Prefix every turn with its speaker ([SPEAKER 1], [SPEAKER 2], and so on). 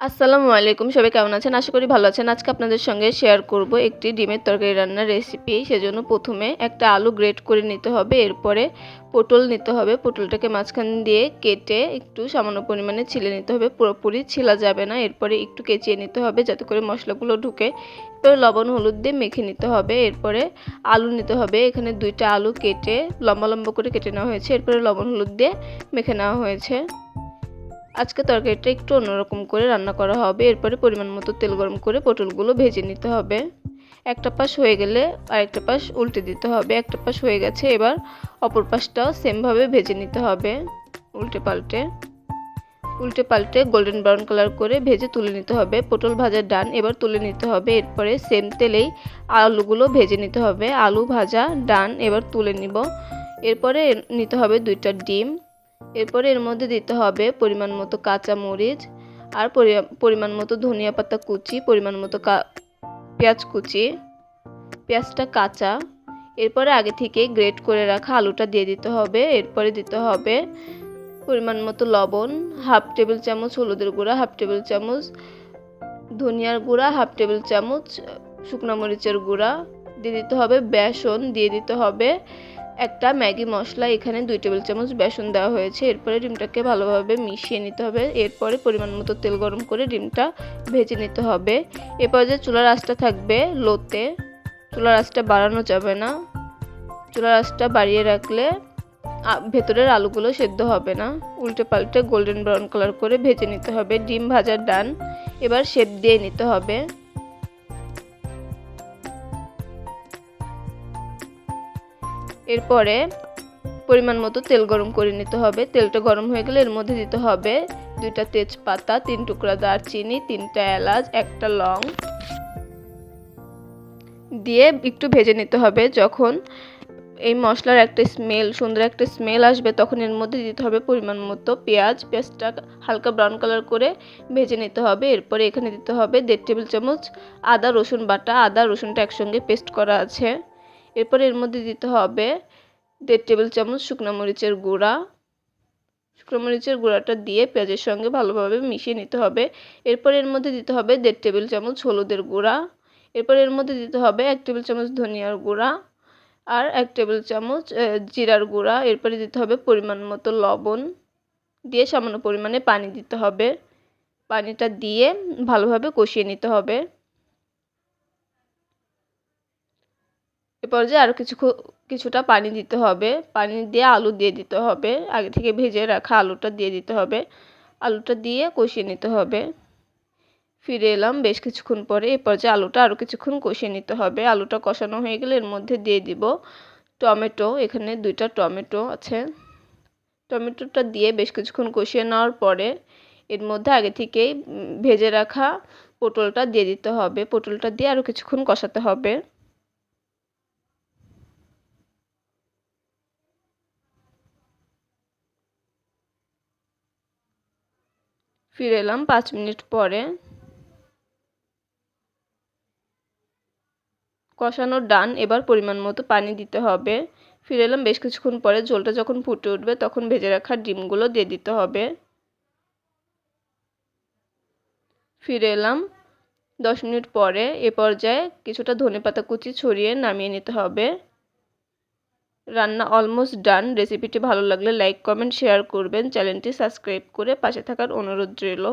[SPEAKER 1] আসসালামু আলাইকুম, সবাই কেমন আছেন? আশা করি ভালো আছেন। আজকে আপনাদের সঙ্গে শেয়ার করব একটি ডিমের তরকারি রান্নার রেসিপি সেজন্য প্রথমে একটা আলু গ্রেট করে নিতে হবে। এরপরে পটল নিতে হবে। পটলটাকে মাঝখান দিয়ে কেটে একটু সামান্য পরিমাণে ছিলে নিতে হবে। পুরোপুরি ছিলা যাবে না। এরপরে একটু কেচিয়ে নিতে হবে যাতে করে মশলাগুলো ঢুকে। এরপরে লবণ, হলুদ দিয়ে মেখে নিতে হবে। এরপরে আলু নিতে হবে। এখানে দুইটা আলু কেটে লম্বা লম্বা করে কেটে নেওয়া হয়েছে। এরপরে লবণ, হলুদ দিয়ে মেখে নেওয়া হয়েছে। আজকে তরকারিটা একটু অন্যরকম করে রান্না করা হবে। এরপরে পরিমাণ মতো তেল গরম করে পটলগুলো ভেজে নিতে হবে। একটা পাশ হয়ে গেলে আরেকটা পাশ উল্টে দিতে হবে। একটা পাশ হয়ে গেছে, এবার অপর পাশটাও সেমভাবে ভেজে নিতে হবে উল্টে পাল্টে। উল্টে পাল্টে গোল্ডেন ব্রাউন কালার করে ভেজে তুলে নিতে হবে। পটল ভাজার ডান এবার তুলে নিতে হবে। এরপরে সেম তেলেই আলুগুলো ভেজে নিতে হবে। আলু ভাজা ডান এবার তুলে নিব। এরপরে নিতে হবে দুইটা ডিম। এরপরে এর মধ্যে দিতে হবে পরিমাণ মতো কাঁচা মরিচ আর পরিমাণ মতো ধনিয়া পাতা কুচি, পরিমাণ মতো পেঁয়াজ কুচি। পেঁয়াজটা কাঁচা। এরপরে আগে থেকে গ্রেট করে রাখা আলুটা দিয়ে দিতে হবে। এরপরে দিতে হবে পরিমাণ মতো লবণ, হাফ টেবিল চামচ হলুদের গুঁড়া, হাফ টেবিল চামচ ধনিয়ার গুঁড়া, হাফ টেবিল চামচ শুকনো মরিচের গুঁড়া। দিয়ে দিতে হবে বেসন, দিয়ে দিতে হবে একটা ম্যাগি মশলা, এখানে দুই টেবিল চামচ বেসন দেওয়া হয়েছে। এরপরে ডিমটাকে ভালোভাবে মিশিয়ে নিতে হবে। এরপরে পরিমাণ মতো তেল গরম করে ডিমটা ভেজে নিতে হবে। এরপর যে চুলার আঁচটা থাকবে লোতে। চুলার আঁচটা বাড়ানো যাবে না। চুলার আঁচটা বাড়িয়ে রাখলে ভেতরের আলুগুলো সেদ্ধ হবে না। উল্টে পাল্টে গোল্ডেন ব্রাউন কালার করে ভেজে নিতে হবে। ডিম ভাজার ডান। এবার শেপ দিয়ে নিতে হবে। এরপরে পরিমাণ মতো তেল গরম করে নিতে হবে। তেলটা গরম হয়ে গেলে এর মধ্যে দিতে হবে দুইটা তেজপাতা, তিন টুকরা দারচিনি, তিনটা এলাচ, একটা লং দিয়ে একটু ভেজে নিতে হবে। যখন এই মশলার একটা স্মেল সুন্দর একটা স্মেল আসবে, তখন এর মধ্যে দিতে হবে পরিমাণ মতো পেঁয়াজ। পেঁয়াজটা হালকা ব্রাউন কালার করে ভেজে নিতে হবে। এরপরে এখানে দিতে হবে দেড় টেবিল চামচ আদা রসুন বাটা। আদা রসুনটা একসঙ্গে পেস্ট করা আছে। এরপর এর মধ্যে দিতে হবে দেড় টেবিল চামচ শুকনো মরিচের গুঁড়া। শুকনো মরিচের গুঁড়াটা দিয়ে পেঁয়াজের সঙ্গে ভালোভাবে মিশিয়ে নিতে হবে। এরপর এর মধ্যে দিতে হবে দেড় টেবিল চামচ হলুদের গুঁড়া। এরপর এর মধ্যে দিতে হবে এক টেবিল চামচ ধনিয়ার গুঁড়া আর এক টেবিল চামচ জিরার গুঁড়া। এরপরে দিতে হবে পরিমাণ মতো লবণ দিয়ে সামান্য পরিমাণে পানি দিতে হবে। পানিটা দিয়ে ভালোভাবে কষিয়ে নিতে হবে। এ পর্যায়ে আরও কিছু কিছুটা পানি দিতে হবে। পানি দিয়ে আলু দিয়ে দিতে হবে। আগে থেকে ভেজে রাখা আলুটা দিয়ে দিতে হবে। আলুটা দিয়ে কষিয়ে নিতে হবে। ফিরে এলাম বেশ কিছুক্ষণ পরে। এ পর্যায়ে আলুটা আরও কিছুক্ষণ কষিয়ে নিতে হবে। আলুটা কষানো হয়ে গেলে এর মধ্যে দিয়ে দিব টমেটো। এখানে দুইটা টমেটো আছে। টমেটোটা দিয়ে বেশ কিছুক্ষণ কষিয়ে নেওয়ার পরে এর মধ্যে আগে থেকেই ভেজে রাখা পটলটা দিয়ে দিতে হবে। পটলটা দিয়ে আরও কিছুক্ষণ কষাতে হবে। ফিরে এলাম পাঁচ মিনিট পরে। কষানোর ডান, এবার পরিমাণ মতো পানি দিতে হবে। ফিরে এলাম বেশ কিছুক্ষণ পরে, ঝোলটা যখন ফুটে উঠবে তখন ভেজে রাখা ডিমগুলো দিয়ে দিতে হবে। ফিরে এলাম দশ মিনিট পরে, এ পর্যায়ে কিছুটা ধনে পাতা কুচি ছড়িয়ে নামিয়ে নিতে হবে। রান্না অলমোস্ট ডান রেসিপিটি ভালো লাগলে লাইক কমেন্ট শেয়ার করবেন। চ্যানেলটি সাবস্ক্রাইব করে পাশে থাকার অনুরোধ রইল।